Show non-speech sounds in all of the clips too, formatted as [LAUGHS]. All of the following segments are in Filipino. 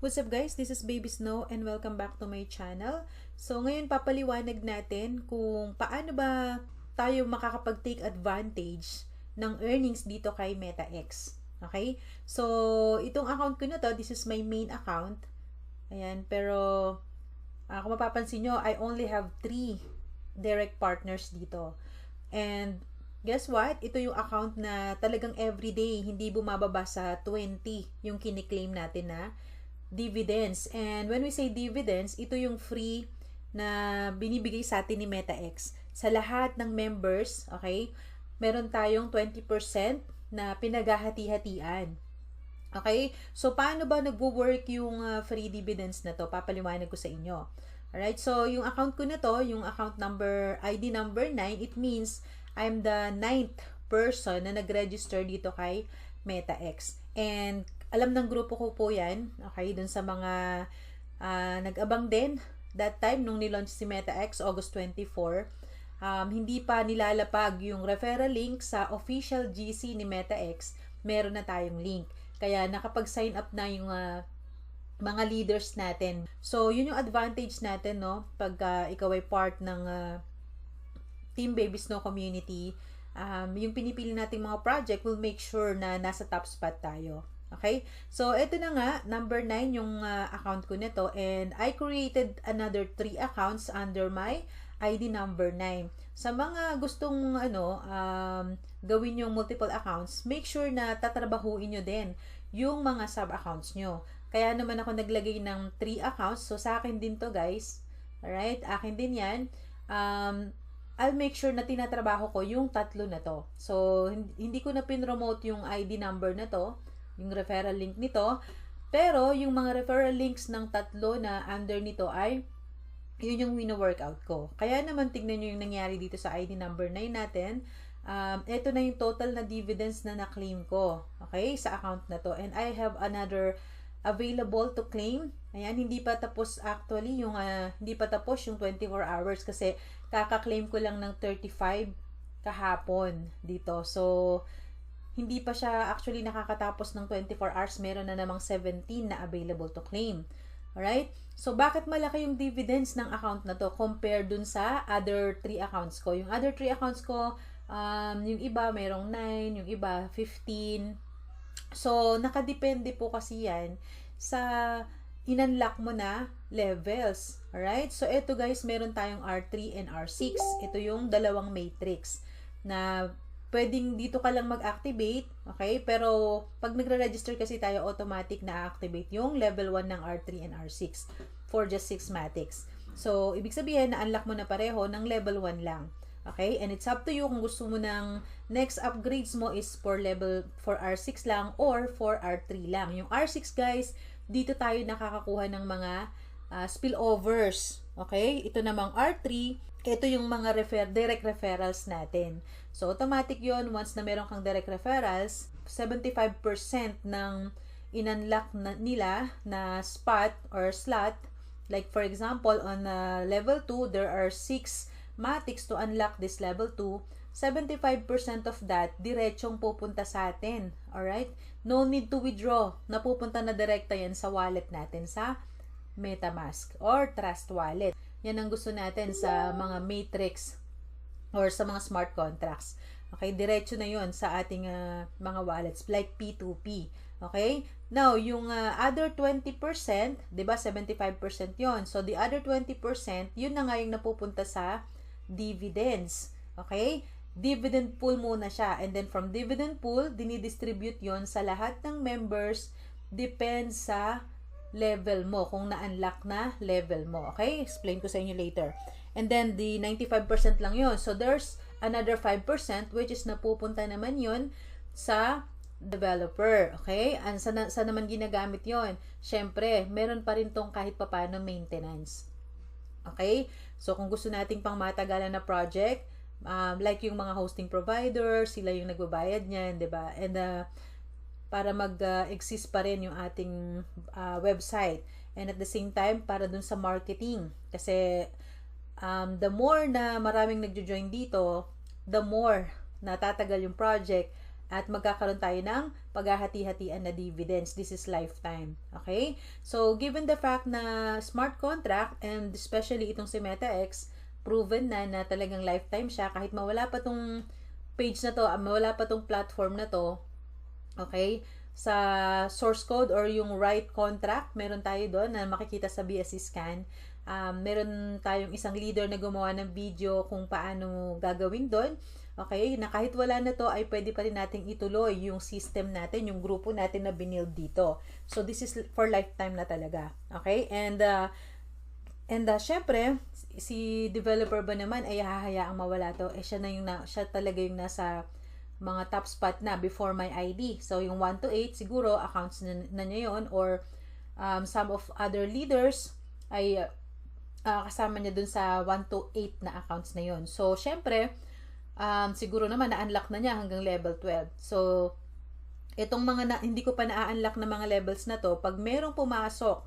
What's up guys? This is Baby Snow and welcome back to my channel. So ngayon papaliwanag natin kung paano ba tayo makakapag-take advantage ng earnings dito kay MetaX. Okay? So itong account ko na to, this is my main account. Ayan, pero uh, kung mapapansin nyo, I only have 3 direct partners dito. And guess what? Ito yung account na talagang everyday, hindi bumababa sa 20 yung kiniklaim natin na dividends. And when we say dividends, ito yung free na binibigay sa atin ni MetaX. Sa lahat ng members, okay, meron tayong 20% na pinaghahati-hatian. Okay? So, paano ba nagwo-work yung uh, free dividends na to? Papaliwanag ko sa inyo. Alright? So, yung account ko na to, yung account number, ID number 9, it means I'm the ninth person na nag-register dito kay MetaX. And alam ng grupo ko po yan, okay, dun sa mga uh, nag-abang din that time nung nilaunch si MetaX, August 24, um, hindi pa nilalapag yung referral link sa official GC ni MetaX, meron na tayong link. Kaya nakapag-sign up na yung uh, mga leaders natin. So, yun yung advantage natin, no? Pag uh, ikaw ay part ng uh, Team Baby Snow community, um, yung pinipili nating mga project will make sure na nasa top spot tayo. Okay? So, ito na nga, number 9 yung uh, account ko nito and I created another 3 accounts under my ID number 9. Sa mga gustong ano, um, gawin yung multiple accounts, make sure na tatrabahuin nyo din yung mga sub-accounts nyo. Kaya naman ako naglagay ng 3 accounts. So, sa akin din to guys. Alright? Akin din yan. Um, I'll make sure na tinatrabaho ko yung tatlo na to. So, hindi ko na pinromote yung ID number na to yung referral link nito. Pero, yung mga referral links ng tatlo na under nito ay yun yung wino-workout ko. Kaya naman tignan nyo yung nangyari dito sa ID number 9 natin. Um, ito na yung total na dividends na na-claim ko. Okay? Sa account na to. And I have another available to claim. Ayan, hindi pa tapos actually yung uh, hindi pa tapos yung 24 hours kasi kaka-claim ko lang ng 35 kahapon dito. So, hindi pa siya actually nakakatapos ng 24 hours, meron na namang 17 na available to claim. Alright? So, bakit malaki yung dividends ng account na to compare dun sa other 3 accounts ko? Yung other 3 accounts ko, um, yung iba mayroong 9, yung iba 15. So, nakadepende po kasi yan sa inunlock mo na levels. Alright? So, ito guys, meron tayong R3 and R6. Ito yung dalawang matrix na pwedeng dito ka lang mag-activate, okay? Pero pag nagre-register kasi tayo, automatic na activate yung level 1 ng R3 and R6 for just 6 matics. So, ibig sabihin, na-unlock mo na pareho ng level 1 lang. Okay? And it's up to you kung gusto mo ng next upgrades mo is for level for R6 lang or for R3 lang. Yung R6 guys, dito tayo nakakakuha ng mga uh, spillovers. Okay? Ito namang R3, ito yung mga refer direct referrals natin. So, automatic yon once na meron kang direct referrals, 75% ng inunlock na nila na spot or slot. Like for example, on uh, level 2, there are 6 matics to unlock this level 2. 75% of that, diretsong pupunta sa atin. Alright? No need to withdraw. Napupunta na direkta yan sa wallet natin sa MetaMask or Trust Wallet. Yan ang gusto natin sa mga matrix or sa mga smart contracts. Okay, diretso na 'yon sa ating uh, mga wallets like P2P. Okay? Now, yung uh, other 20%, 'di ba? 75% 'yon. So the other 20%, 'yun na nga yung napupunta sa dividends. Okay? Dividend pool muna siya. And then from dividend pool, dinidistribute 'yon sa lahat ng members depends sa level mo, kung na-unlock na level mo. Okay? Explain ko sa inyo later. And then, the 95% lang yon So, there's another 5% which is napupunta naman yon sa developer. Okay? And sa, sa naman ginagamit yon Siyempre, meron pa rin tong kahit papano maintenance. Okay? So, kung gusto nating pang matagalan na project, um, like yung mga hosting provider, sila yung nagbabayad niyan, 'di ba? And uh, para mag-exist pa rin yung ating uh, website. And at the same time, para dun sa marketing. Kasi um, the more na maraming nagjo-join dito, the more natatagal yung project at magkakaroon tayo ng paghahati-hatian na dividends. This is lifetime. Okay? So, given the fact na smart contract and especially itong si MetaX, proven na na talagang lifetime siya kahit mawala pa tong page na to, ah, mawala pa tong platform na to, okay? Sa source code or yung right contract, meron tayo doon na makikita sa BSC scan. Um, meron tayong isang leader na gumawa ng video kung paano gagawin doon Okay, na kahit wala na to ay pwede pa rin nating ituloy yung system natin, yung grupo natin na binild dito. So this is for lifetime na talaga. Okay? And uh, and uh, syempre, si developer ba naman ay hahayaang mawala to? Eh siya na yung na, siya talaga yung nasa mga top spot na before my ID. So yung 1 to 8 siguro accounts na, na niya yon or um, some of other leaders ay uh, kasama niya dun sa 1 to 8 na accounts na yon. So syempre, um, siguro naman na-unlock na niya hanggang level 12. So, itong mga na, hindi ko pa na-unlock na mga levels na to, pag merong pumasok,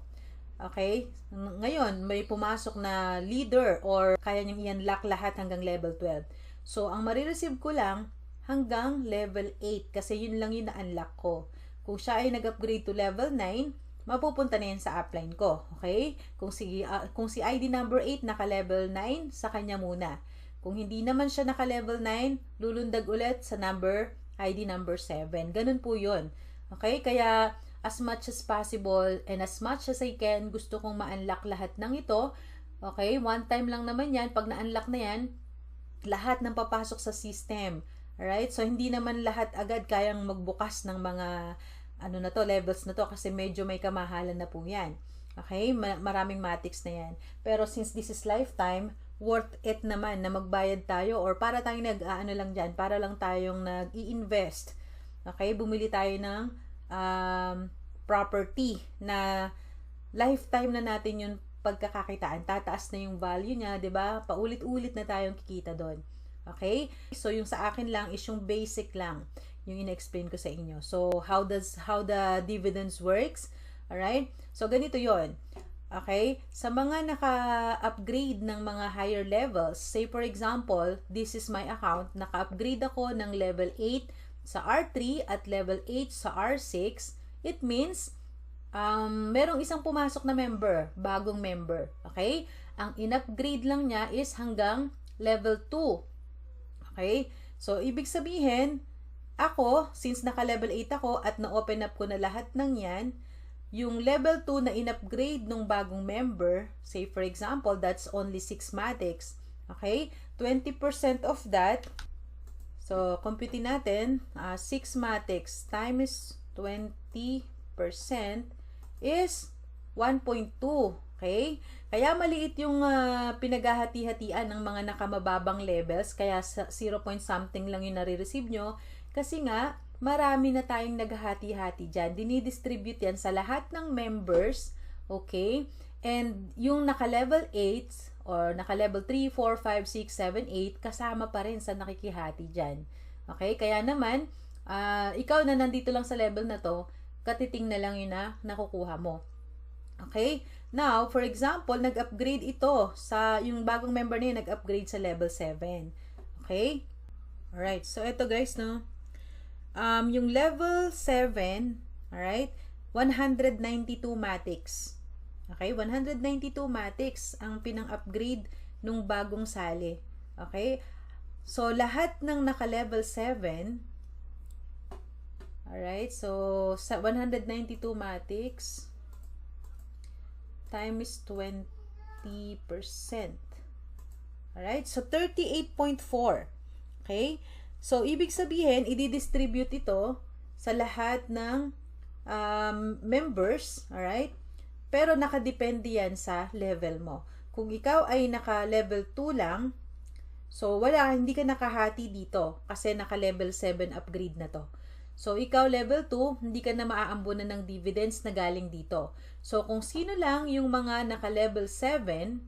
okay, ngayon may pumasok na leader or kaya niyang i-unlock lahat hanggang level 12. So, ang marireceive ko lang hanggang level 8 kasi yun lang yung na-unlock ko. Kung siya ay nag-upgrade to level 9, mapupunta na yan sa upline ko. Okay? Kung si, uh, kung si ID number 8 naka-level 9, sa kanya muna. Kung hindi naman siya naka-level 9, lulundag ulit sa number, ID number 7. Ganun po yun. Okay? Kaya, as much as possible and as much as I can, gusto kong ma-unlock lahat ng ito. Okay? One time lang naman yan. Pag na-unlock na yan, lahat ng papasok sa system. Alright? So, hindi naman lahat agad kayang magbukas ng mga ano na to, levels na to kasi medyo may kamahalan na po yan. Okay? Maraming matics na yan. Pero since this is lifetime, worth it naman na magbayad tayo or para tayong nag-ano lang dyan, para lang tayong nag-i-invest. Okay, bumili tayo ng um, property na lifetime na natin yung pagkakakitaan. Tataas na yung value niya, 'di ba? Paulit-ulit na tayong kikita doon. Okay? So yung sa akin lang is yung basic lang yung in-explain ko sa inyo. So how does how the dividends works? All right? So ganito 'yon. Okay? Sa mga naka-upgrade ng mga higher levels, say for example, this is my account, naka-upgrade ako ng level 8 sa R3 at level 8 sa R6, it means um, merong isang pumasok na member, bagong member. Okay? Ang in-upgrade lang niya is hanggang level 2. Okay? So, ibig sabihin, ako, since naka-level 8 ako at na-open up ko na lahat ng yan, yung level 2 na in-upgrade ng bagong member, say for example, that's only 6 Matics. Okay? 20% of that, so compute natin, uh, 6 Matics times 20% is 1.2. Okay? Kaya maliit yung uh, pinaghahati-hatian ng mga nakamababang levels, kaya 0. something lang yung nare-receive nyo. Kasi nga, marami na tayong naghahati-hati dyan. Dinidistribute yan sa lahat ng members. Okay? And yung naka-level 8 or naka-level 3, 4, 5, 6, 7, 8, kasama pa rin sa nakikihati dyan. Okay? Kaya naman, uh, ikaw na nandito lang sa level na to, katiting na lang yun na nakukuha mo. Okay? Now, for example, nag-upgrade ito sa, yung bagong member niya nag-upgrade sa level 7. Okay? Alright. So, ito guys, no? um, yung level 7, alright, 192 matics. Okay, 192 matics ang pinang-upgrade nung bagong sali. Okay? So, lahat ng naka-level 7, alright, so, sa 192 matics, times 20%. Alright, so 38.4. Okay? So, ibig sabihin, i-distribute ito sa lahat ng um, members, alright? Pero nakadepende yan sa level mo. Kung ikaw ay naka-level 2 lang, so wala, hindi ka nakahati dito kasi naka-level 7 upgrade na to. So, ikaw level 2, hindi ka na maaambunan ng dividends na galing dito. So, kung sino lang yung mga naka-level 7,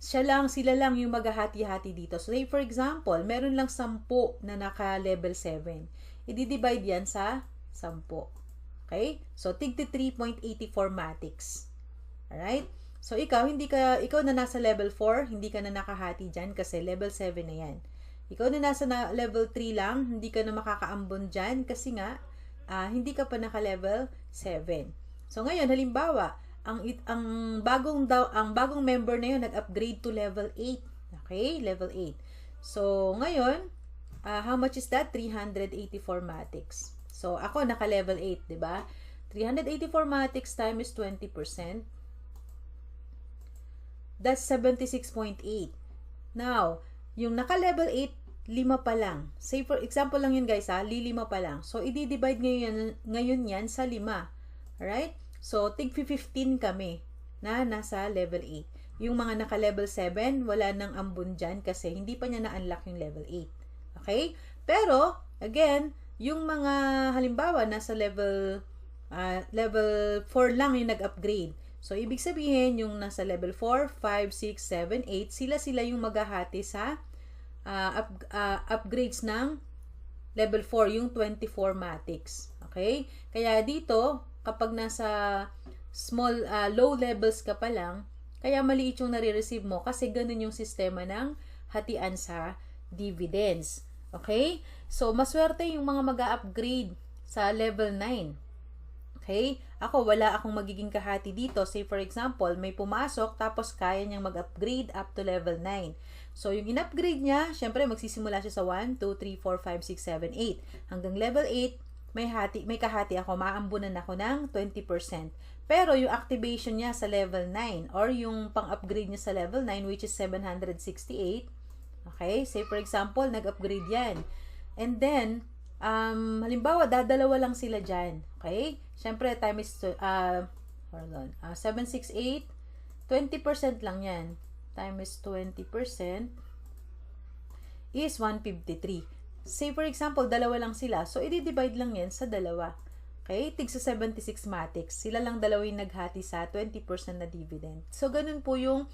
siya lang, sila lang yung maghahati-hati dito. So, say for example, meron lang 10 na naka-level 7. I-divide yan sa 10. Okay? So, tig 3.84 matics. Alright? So, ikaw, hindi ka, ikaw na nasa level 4, hindi ka na nakahati dyan kasi level 7 na yan. Ikaw na nasa na level 3 lang, hindi ka na makakaambon dyan kasi nga, ah, hindi ka pa naka-level 7. So ngayon, halimbawa, ang it- ang bagong daw ang bagong member na 'yon nag-upgrade to level 8. Okay? Level 8. So ngayon, ah, how much is that? 384 matics. So ako naka-level 8, 'di ba? 384 matics times 20%. That's 76.8. Now, yung naka-level 8, lima pa lang. Say for example lang yun guys ha, lilima pa lang. So, i-divide ngayon, ngayon yan sa lima. Alright? So, tig 15 kami na nasa level 8. Yung mga naka-level 7, wala nang ambon dyan kasi hindi pa niya na-unlock yung level 8. Okay? Pero, again, yung mga halimbawa nasa level uh, level 4 lang yung nag-upgrade. So, ibig sabihin, yung nasa level 4, 5, 6, 7, 8, sila-sila yung maghahati sa uh, up, uh, upgrades ng level 4, yung 24 matics. Okay? Kaya dito, kapag nasa small, uh, low levels ka pa lang, kaya maliit yung nare-receive mo kasi ganun yung sistema ng hatian sa dividends. Okay? So, maswerte yung mga mag upgrade sa level 9. Okay? Ako, wala akong magiging kahati dito. Say, for example, may pumasok, tapos kaya niyang mag-upgrade up to level 9. So, yung in-upgrade niya, syempre, magsisimula siya sa 1, 2, 3, 4, 5, 6, 7, 8. Hanggang level 8, may, hati, may kahati ako, maambunan ako ng 20%. Pero, yung activation niya sa level 9, or yung pang-upgrade niya sa level 9, which is 768, okay? Say, for example, nag-upgrade yan. And then, um, halimbawa, dadalawa lang sila dyan. Okay? Siyempre, time is, uh, hold on, uh, 768, 20% lang yan. Time is 20% is 153. Say, for example, dalawa lang sila. So, i-divide lang yan sa dalawa. Okay? Tig sa 76 matics. Sila lang dalawa yung naghati sa 20% na dividend. So, ganun po yung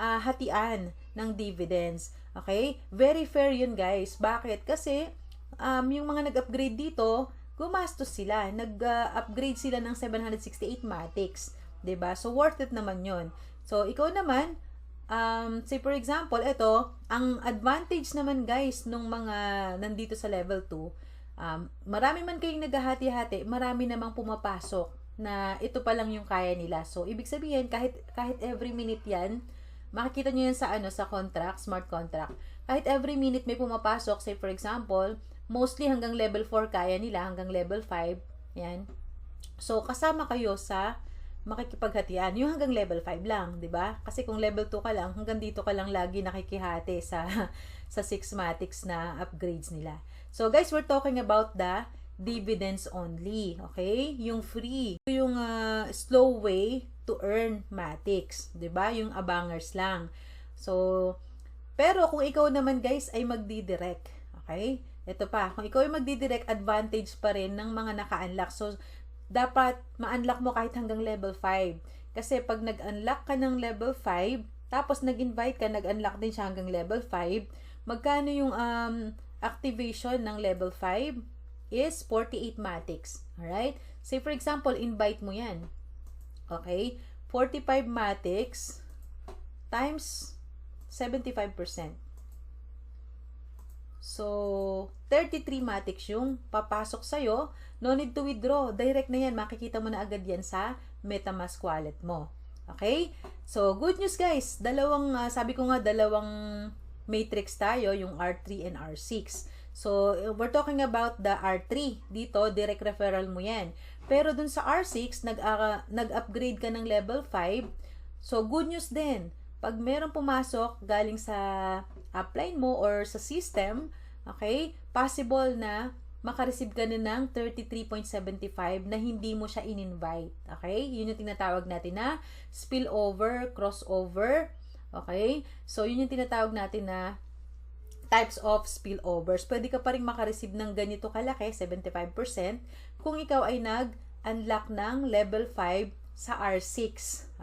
uh, hatian ng dividends. Okay? Very fair yun, guys. Bakit? Kasi, um, yung mga nag-upgrade dito, gumastos sila. Nag-upgrade sila ng 768 Matics. ba So, worth it naman yon So, ikaw naman, um, say for example, ito, ang advantage naman guys nung mga nandito sa level 2, um, marami man kayong naghahati-hati, marami namang pumapasok na ito pa lang yung kaya nila. So, ibig sabihin, kahit, kahit every minute yan, makikita nyo yan sa, ano, sa contract, smart contract. Kahit every minute may pumapasok, say for example, mostly hanggang level 4 kaya nila, hanggang level 5. Yan. So, kasama kayo sa makikipaghatian. Yung hanggang level 5 lang, di ba? Kasi kung level 2 ka lang, hanggang dito ka lang lagi nakikihati sa [LAUGHS] sa Sixmatics na upgrades nila. So, guys, we're talking about the dividends only. Okay? Yung free. Yung uh, slow way to earn matics. ba? Yung abangers lang. So, pero kung ikaw naman guys ay magdi-direct. Okay? Ito pa, kung ikaw ay magdidirect advantage pa rin ng mga naka-unlock. So, dapat ma-unlock mo kahit hanggang level 5. Kasi pag nag-unlock ka ng level 5, tapos nag-invite ka, nag-unlock din siya hanggang level 5, magkano yung um, activation ng level 5? Is 48 matics. Alright? Say for example, invite mo yan. Okay? 45 matics times 75%. So, 33 matics yung papasok sa'yo. No need to withdraw. Direct na yan. Makikita mo na agad yan sa MetaMask wallet mo. Okay? So, good news guys. Dalawang, uh, sabi ko nga, dalawang matrix tayo, yung R3 and R6. So, we're talking about the R3. Dito, direct referral mo yan. Pero dun sa R6, nag, uh, nag-upgrade ka ng level 5. So, good news din. Pag meron pumasok galing sa upline mo or sa system, okay, possible na makareceive ka na ng 33.75 na hindi mo siya in-invite. Okay? Yun yung tinatawag natin na spillover, crossover. Okay? So, yun yung tinatawag natin na types of spillovers. Pwede ka pa rin makareceive ng ganito kalaki, 75%, kung ikaw ay nag-unlock ng level 5 sa R6.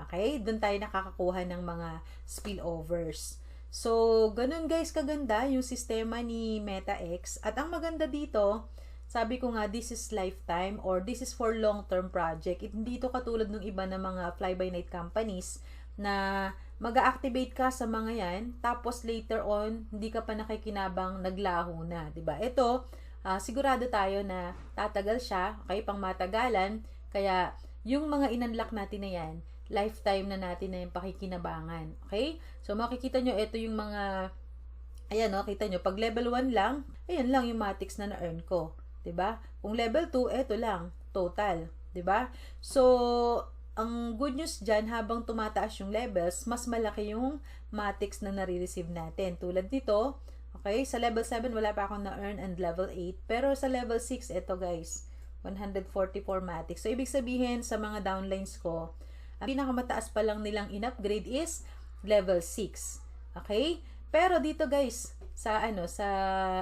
Okay? Doon tayo nakakakuha ng mga spillovers. So, ganun guys kaganda yung sistema ni MetaX. At ang maganda dito, sabi ko nga, this is lifetime or this is for long-term project. It, hindi ito katulad ng iba na mga fly-by-night companies na mag-activate ka sa mga yan, tapos later on, hindi ka pa nakikinabang, naglaho na, ba? Ito, ah, sigurado tayo na tatagal siya, okay, pang matagalan, kaya yung mga inunlock natin na yan, lifetime na natin na yung pakikinabangan, okay? So makikita nyo, ito yung mga, ayan no, kita nyo, pag level 1 lang, ayan lang yung matics na na-earn ko, ba? Kung level 2, ito lang, total, ba? So, ang good news dyan, habang tumataas yung levels, mas malaki yung matics na nare-receive natin. Tulad nito, okay, sa level 7, wala pa akong na-earn and level 8. Pero sa level 6, ito guys, 144 matics. So, ibig sabihin, sa mga downlines ko, ang pinakamataas pa lang nilang in-upgrade is level 6. Okay? Pero dito guys, sa ano, sa,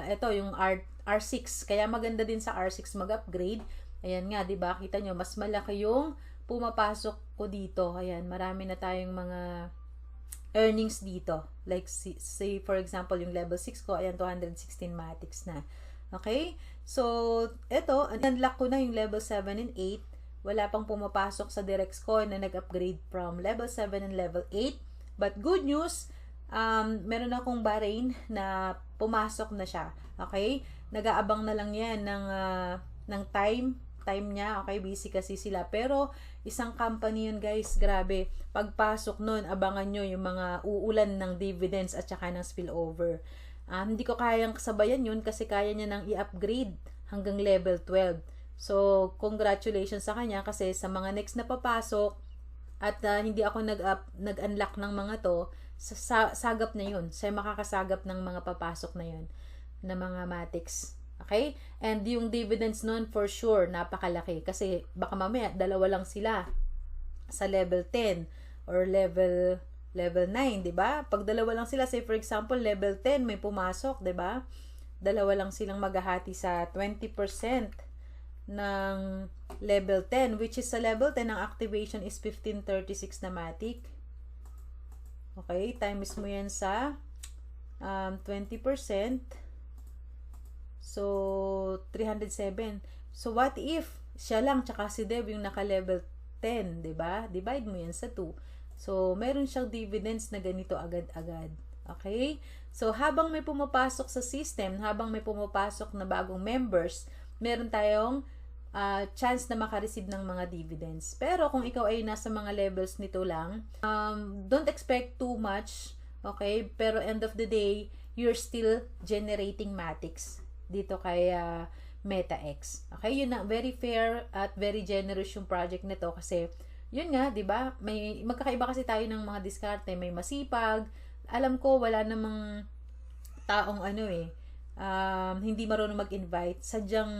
ito yung R, R6, kaya maganda din sa R6 mag-upgrade. Ayan nga, di ba? Kita nyo, mas malaki yung pumapasok ko dito. Ayan, marami na tayong mga earnings dito. Like, say, for example, yung level 6 ko, ayan, 216 matics na. Okay? So, ito, unlock ko na yung level 7 and 8. Wala pang pumapasok sa Direx Coin na nag-upgrade from level 7 and level 8. But good news, um, meron akong Bahrain na pumasok na siya. Okay? Nag-aabang na lang yan ng, uh, ng time time niya, okay, busy kasi sila. Pero, isang company yun guys, grabe. Pagpasok nun, abangan nyo yung mga uulan ng dividends at saka ng spillover. Um, hindi ko kayang kasabayan yun kasi kaya niya nang i-upgrade hanggang level 12. So, congratulations sa kanya kasi sa mga next na papasok at uh, hindi ako nag-up, nag-unlock ng mga to, sa, sa, sagap na yun. Siya makakasagap ng mga papasok na yun na mga matics. Okay? And yung dividends nun, for sure, napakalaki. Kasi baka mamaya, dalawa lang sila sa level 10 or level level 9, 'di ba? Pag dalawa lang sila, say for example, level 10 may pumasok, 'di ba? Dalawa lang silang maghahati sa 20% ng level 10, which is sa level 10 ang activation is 1536 na matic. Okay, times mo yan sa um, 20%. So, 307. So, what if siya lang tsaka si Deb yung naka-level 10, 'di ba? Divide mo yan sa 2. So, meron siyang dividends na ganito agad-agad. Okay? So, habang may pumapasok sa system, habang may pumapasok na bagong members, meron tayong uh, chance na makareceive ng mga dividends. Pero kung ikaw ay nasa mga levels nito lang, um, don't expect too much. Okay? Pero end of the day, you're still generating matics dito kay uh, MetaX. Okay, yun na very fair at very generous yung project nito kasi yun nga, 'di ba? May magkakaiba kasi tayo ng mga diskarte, may masipag. Alam ko wala namang taong ano eh, um, hindi marunong mag-invite, sadyang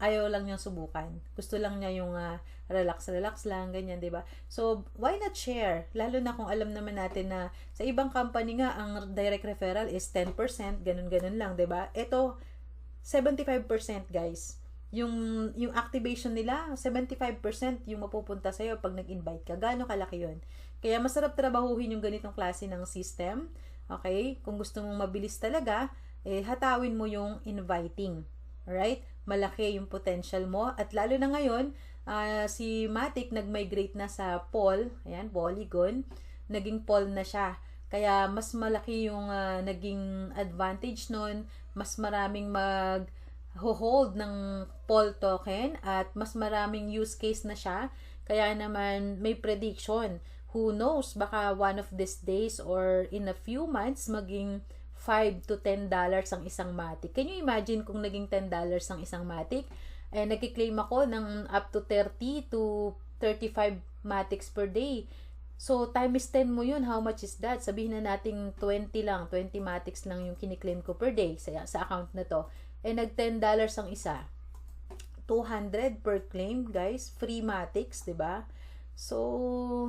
ayaw lang niyang subukan. Gusto lang niya yung uh, relax relax lang ganyan, 'di ba? So, why not share? Lalo na kung alam naman natin na sa ibang company nga ang direct referral is 10%, ganun-ganun lang, 'di ba? Ito 75% guys. Yung, yung activation nila, 75% yung mapupunta sa'yo pag nag-invite ka. Gaano kalaki yun? Kaya masarap trabahuhin yung ganitong klase ng system. Okay? Kung gusto mong mabilis talaga, eh, hatawin mo yung inviting. Alright? Malaki yung potential mo. At lalo na ngayon, uh, si Matic nag-migrate na sa Paul. Ayan, Polygon. Naging Paul na siya. Kaya mas malaki yung uh, naging advantage nun mas maraming mag hold ng Paul token at mas maraming use case na siya. Kaya naman may prediction. Who knows, baka one of these days or in a few months maging 5 to 10 dollars ang isang matic. Can you imagine kung naging 10 dollars ang isang matic? Eh, nagkiklaim ako ng up to 30 to 35 matics per day. So, times 10 mo yun, how much is that? Sabihin na natin 20 lang, 20 matics lang yung kiniklaim ko per day sa, sa account na to. Eh, nag 10 dollars ang isa. 200 per claim, guys. Free matics, ba diba? So,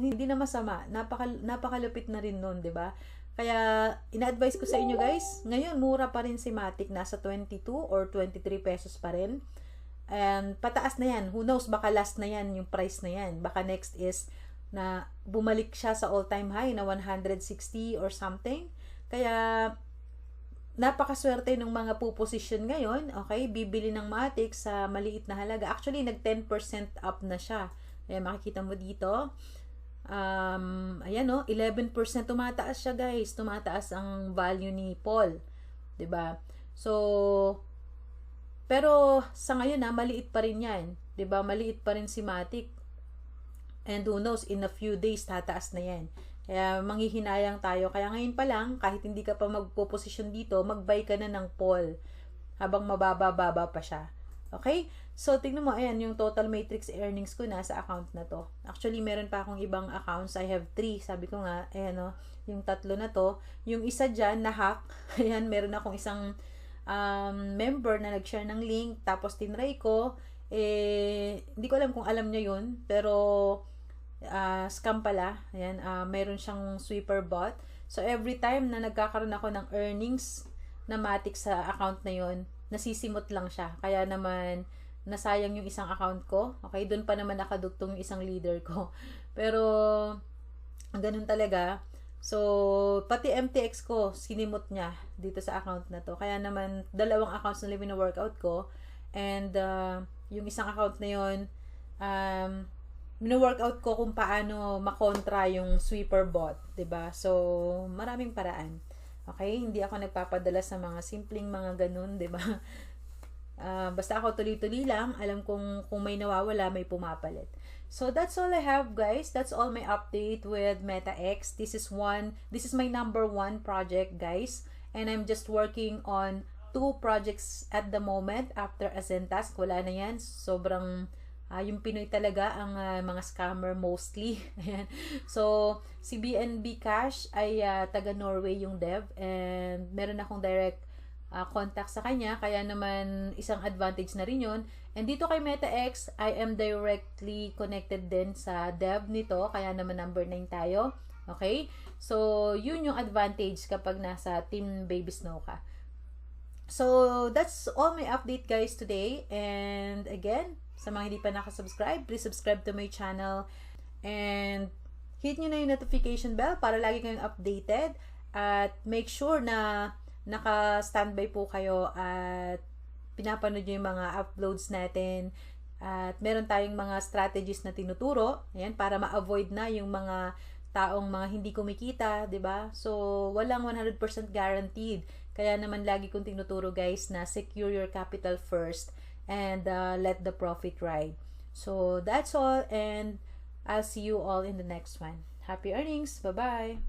hindi na masama. Napaka, napakalupit na rin nun, ba diba? Kaya, ina-advise ko sa inyo, guys, ngayon, mura pa rin si Matic. Nasa 22 or 23 pesos pa rin. And, pataas na yan. Who knows, baka last na yan yung price na yan. Baka next is na bumalik siya sa all-time high na 160 or something. Kaya, napakaswerte ng mga puposition ngayon, okay, bibili ng Matic sa maliit na halaga. Actually, nag 10% up na siya. Kaya makikita mo dito, um, ayan no, 11% tumataas siya guys. Tumataas ang value ni Paul. 'di ba So, pero sa ngayon na maliit pa rin yan. 'di ba Maliit pa rin si Matic. And who knows, in a few days, tataas na yan. Kaya manghihinayang tayo. Kaya ngayon pa lang, kahit hindi ka pa magpo-position dito, mag-buy ka na ng Paul habang mababa-baba pa siya. Okay? So, tingnan mo, ayan, yung total matrix earnings ko na sa account na to. Actually, meron pa akong ibang accounts. I have three. Sabi ko nga, ayan o, yung tatlo na to. Yung isa dyan, na-hack. [LAUGHS] Ayan, meron akong isang um, member na nag-share ng link. Tapos, tinry ko. Eh, hindi ko alam kung alam niya yun. Pero, uh, scam pala. Ayan, uh, meron siyang sweeper bot. So, every time na nagkakaroon ako ng earnings na matic sa account na yon nasisimot lang siya. Kaya naman, nasayang yung isang account ko. Okay, doon pa naman nakadugtong yung isang leader ko. [LAUGHS] Pero, ganun talaga. So, pati MTX ko, sinimot niya dito sa account na to. Kaya naman, dalawang accounts na live workout ko. And, uh, yung isang account na yon um, mino-workout ko kung paano makontra yung sweeper bot, ba? So, maraming paraan. Okay? Hindi ako nagpapadala sa mga simpleng mga ganun, 'di ba? Uh, [LAUGHS] basta ako tuloy-tuloy lang, alam kong kung may nawawala, may pumapalit. So that's all I have, guys. That's all my update with MetaX. This is one, this is my number one project, guys. And I'm just working on two projects at the moment after Azentas. Wala na yan. Sobrang Uh, yung Pinoy talaga ang uh, mga scammer mostly. [LAUGHS] So, si BNB Cash ay uh, taga Norway yung dev and meron akong direct uh, contact sa kanya kaya naman isang advantage na rin yun. And dito kay MetaX, I am directly connected din sa dev nito kaya naman number 9 tayo. Okay? So, yun yung advantage kapag nasa Team Baby Snow ka. So, that's all my update guys today. And again, sa mga hindi pa nakasubscribe, please subscribe to my channel. And hit nyo na yung notification bell para lagi kayong updated. At make sure na naka-standby po kayo at pinapanood nyo yung mga uploads natin. At meron tayong mga strategies na tinuturo. Ayan, para ma-avoid na yung mga taong mga hindi kumikita, 'di ba? So, walang 100% guaranteed. Kaya naman lagi kong tinuturo guys na secure your capital first and uh, let the profit ride. So that's all, and I'll see you all in the next one. Happy earnings. Bye bye.